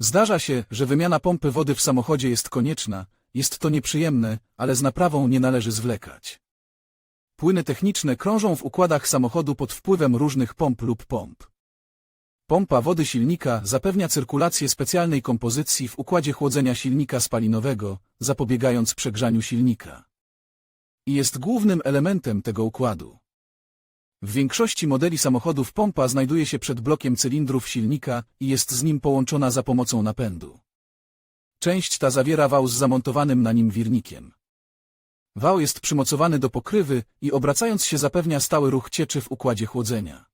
Zdarza się, że wymiana pompy wody w samochodzie jest konieczna, jest to nieprzyjemne, ale z naprawą nie należy zwlekać. Płyny techniczne krążą w układach samochodu pod wpływem różnych pomp lub pomp. Pompa wody silnika zapewnia cyrkulację specjalnej kompozycji w układzie chłodzenia silnika spalinowego, zapobiegając przegrzaniu silnika. I jest głównym elementem tego układu. W większości modeli samochodów pompa znajduje się przed blokiem cylindrów silnika i jest z nim połączona za pomocą napędu. Część ta zawiera wał z zamontowanym na nim wirnikiem. Wał jest przymocowany do pokrywy i obracając się zapewnia stały ruch cieczy w układzie chłodzenia.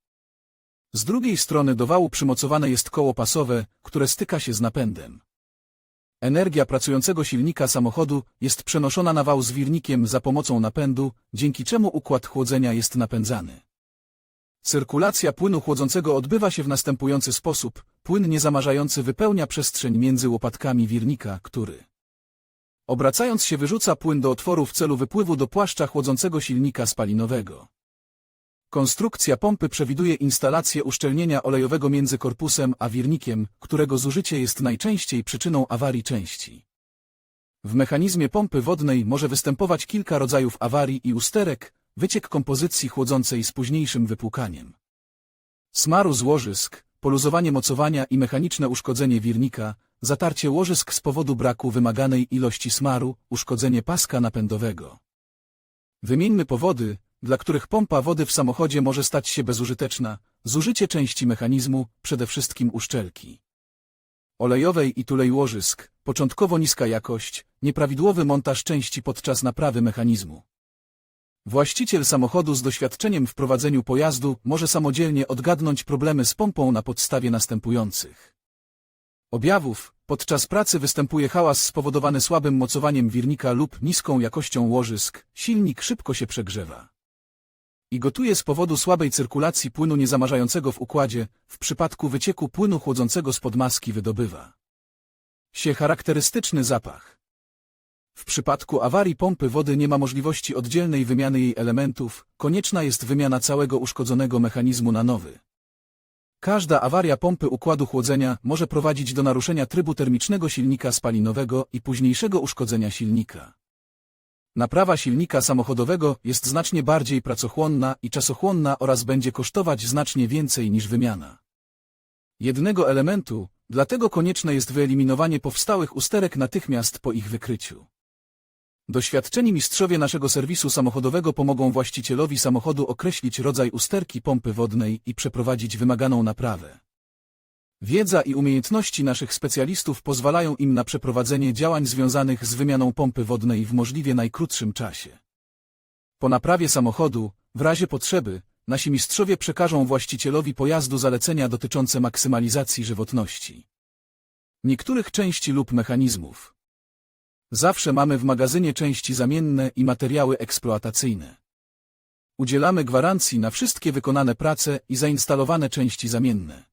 Z drugiej strony do wału przymocowane jest koło pasowe, które styka się z napędem. Energia pracującego silnika samochodu jest przenoszona na wał z wirnikiem za pomocą napędu, dzięki czemu układ chłodzenia jest napędzany. Cyrkulacja płynu chłodzącego odbywa się w następujący sposób. Płyn niezamarzający wypełnia przestrzeń między łopatkami wirnika, który obracając się wyrzuca płyn do otworu w celu wypływu do płaszcza chłodzącego silnika spalinowego. Konstrukcja pompy przewiduje instalację uszczelnienia olejowego między korpusem a wirnikiem, którego zużycie jest najczęściej przyczyną awarii części. W mechanizmie pompy wodnej może występować kilka rodzajów awarii i usterek, wyciek kompozycji chłodzącej z późniejszym wypłukaniem. Smaru z łożysk, poluzowanie mocowania i mechaniczne uszkodzenie wirnika, zatarcie łożysk z powodu braku wymaganej ilości smaru, uszkodzenie paska napędowego. Wymieńmy powody, dla których pompa wody w samochodzie może stać się bezużyteczna, zużycie części mechanizmu, przede wszystkim uszczelki. Olejowej i tulej łożysk, początkowo niska jakość, nieprawidłowy montaż części podczas naprawy mechanizmu. Właściciel samochodu z doświadczeniem w prowadzeniu pojazdu może samodzielnie odgadnąć problemy z pompą na podstawie następujących. Objawów Podczas pracy występuje hałas spowodowany słabym mocowaniem wirnika lub niską jakością łożysk, silnik szybko się przegrzewa. I gotuje z powodu słabej cyrkulacji płynu niezamarzającego w układzie, w przypadku wycieku płynu chłodzącego spod maski wydobywa się charakterystyczny zapach. W przypadku awarii pompy wody nie ma możliwości oddzielnej wymiany jej elementów, konieczna jest wymiana całego uszkodzonego mechanizmu na nowy. Każda awaria pompy układu chłodzenia może prowadzić do naruszenia trybu termicznego silnika spalinowego i późniejszego uszkodzenia silnika. Naprawa silnika samochodowego jest znacznie bardziej pracochłonna i czasochłonna oraz będzie kosztować znacznie więcej niż wymiana jednego elementu, dlatego konieczne jest wyeliminowanie powstałych usterek natychmiast po ich wykryciu. Doświadczeni mistrzowie naszego serwisu samochodowego pomogą właścicielowi samochodu określić rodzaj usterki pompy wodnej i przeprowadzić wymaganą naprawę. Wiedza i umiejętności naszych specjalistów pozwalają im na przeprowadzenie działań związanych z wymianą pompy wodnej w możliwie najkrótszym czasie. Po naprawie samochodu, w razie potrzeby, nasi mistrzowie przekażą właścicielowi pojazdu zalecenia dotyczące maksymalizacji żywotności niektórych części lub mechanizmów. Zawsze mamy w magazynie części zamienne i materiały eksploatacyjne. Udzielamy gwarancji na wszystkie wykonane prace i zainstalowane części zamienne.